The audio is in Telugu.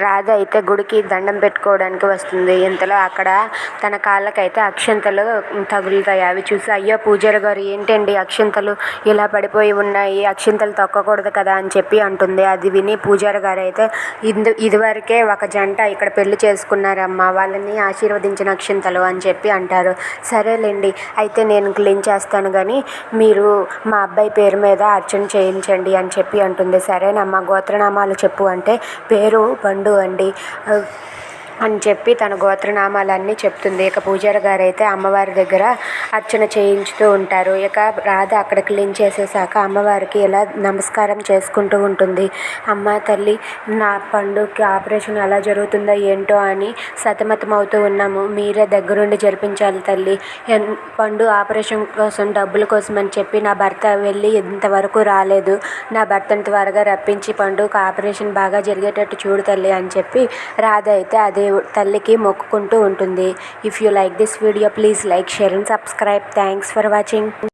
రాధ అయితే గుడికి దండం పెట్టుకోవడానికి వస్తుంది. ఇంతలో అక్కడ తన కాళ్ళకైతే అక్షంతలు తగులుతాయి. అవి చూసి అయ్యో పూజారి గారు ఏంటండి అక్షంతలు ఇలా పడిపోయి ఉన్నాయి? అక్షంతలు తొక్కకూడదు కదా? అని చెప్పి అంటుంది. అది విని పూజారి గారు అయితే ఇందు ఇదివరకే ఒక జంట ఇక్కడ పెళ్ళి చేసుకున్నారమ్మా వాళ్ళని ఆశీర్వదించిన అక్షింతలు అని చెప్పి అంటారు. సరేలేండి అయితే నేను క్లీన్ చేస్తాను కానీ మీరు మా అబ్బాయి పేరు మీద అర్చన చేయించండి అని చెప్పి అంటుంది. సరేనమ్మా గోత్రనామాలు చెప్పు అంటే పేరు బండు అండి. అని చెప్పి తన గోత్రనామాలన్నీ చెప్తుంది. ఇక పూజారి గారు అయితే అమ్మవారి దగ్గర అర్చన చేయించుతూ ఉంటారు. ఇక రాధ అక్కడ క్లీన్ చేసేసాక అమ్మవారికి ఇలా నమస్కారం చేసుకుంటూ ఉంటుంది. అమ్మ తల్లి నా పండుకి ఆపరేషన్ ఎలా జరుగుతుందో ఏంటో అని సతమతం అవుతూ ఉన్నాము. మీరే దగ్గరుండి జరిపించాలి తల్లి. ఎన్ పండు ఆపరేషన్ కోసం డబ్బుల కోసం అని చెప్పి నా భర్త వెళ్ళి ఇంతవరకు రాలేదు. నా భర్తను త్వరగా రప్పించి పండుగ ఆపరేషన్ బాగా జరిగేటట్టు చూడు తల్లి అని చెప్పి రాధ అయితే అదే తల్లికి మొక్కుకుంటూ ఉంటుంది. If you like this video please like share and subscribe thanks for watching